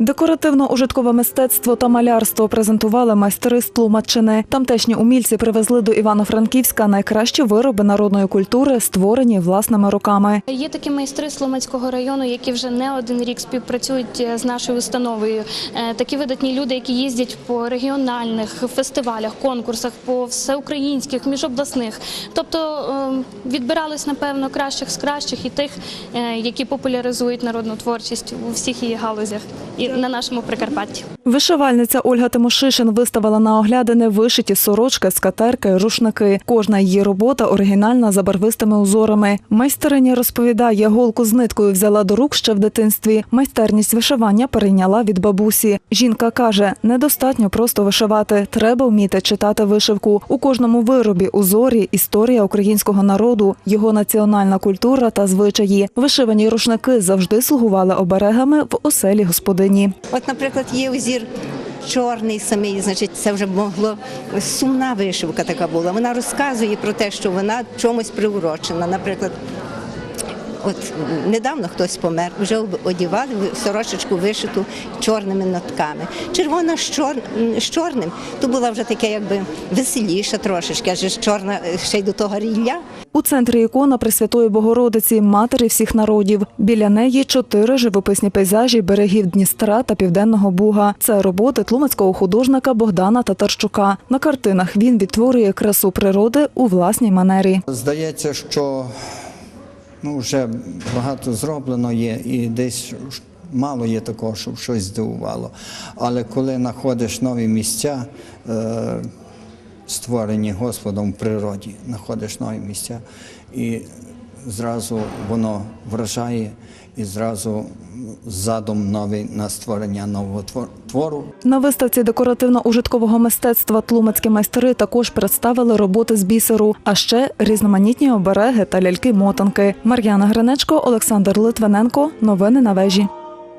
Декоративно-ужиткове мистецтво та малярство презентували майстри з Тлумаччини. Тамтешні умільці привезли до Івано-Франківська найкращі вироби народної культури, створені власними руками. Є такі майстри Сломацького району, які вже не один рік співпрацюють е, з нашою установою. Е, Такі видатні люди, які їздять по регіональних фестивалях, конкурсах, по всеукраїнських, міжобласних. Тобто е, відбирались, напевно, кращих з кращих і тих, е, які популяризують народну творчість у всіх її галузях і на нашому Прикарпатті. Вишивальниця Ольга Тимошишин виставила на оглядини вишиті сорочки, скатерки, рушники. Кожна її робота оригінальна за барвистими узорами. Майстриня розповідає, голку з ниткою взяла до рук ще в дитинстві. Майстерність вишивання перейняла від бабусі. Жінка каже, недостатньо просто вишивати, треба вміти читати вишивку. У кожному виробі узорі історія українського народу, його національна культура та звичаї. Вишивані рушники завжди слугували оберегами в оселі господині. От, наприклад, є узір чорний самий, значить, це вже могло сумна вишивка така була. Вона розказує про те, що вона чомусь приурочена. Наприклад, от недавно хтось помер, вже одівали сорочечку вишиту чорними нотками. Червона з, чор... з чорним, то була вже таке, якби веселіша трошечки, адже ж чорна ще й до того рілля. У центрі ікона Пресвятої Богородиці, матері всіх народів. Біля неї чотири живописні пейзажі берегів Дністра та Південного Буга. Це роботи тлумацького художника Богдана Татарчука. На картинах він відтворює красу природи у власній манері. Здається, що ну, вже багато зроблено є і десь мало є такого, щоб щось здивувало. Але коли знаходиш нові місця, е, створені Господом в природі, знаходиш нові місця, і зразу воно вражає, і зразу задум новий на створення нового твор- твору. На виставці декоративно-ужиткового мистецтва тлумацькі майстери також представили роботи з бісеру, а ще різноманітні обереги та ляльки-мотанки. Мар'яна Гринечко, Олександр Литвиненко. Новини на вежі.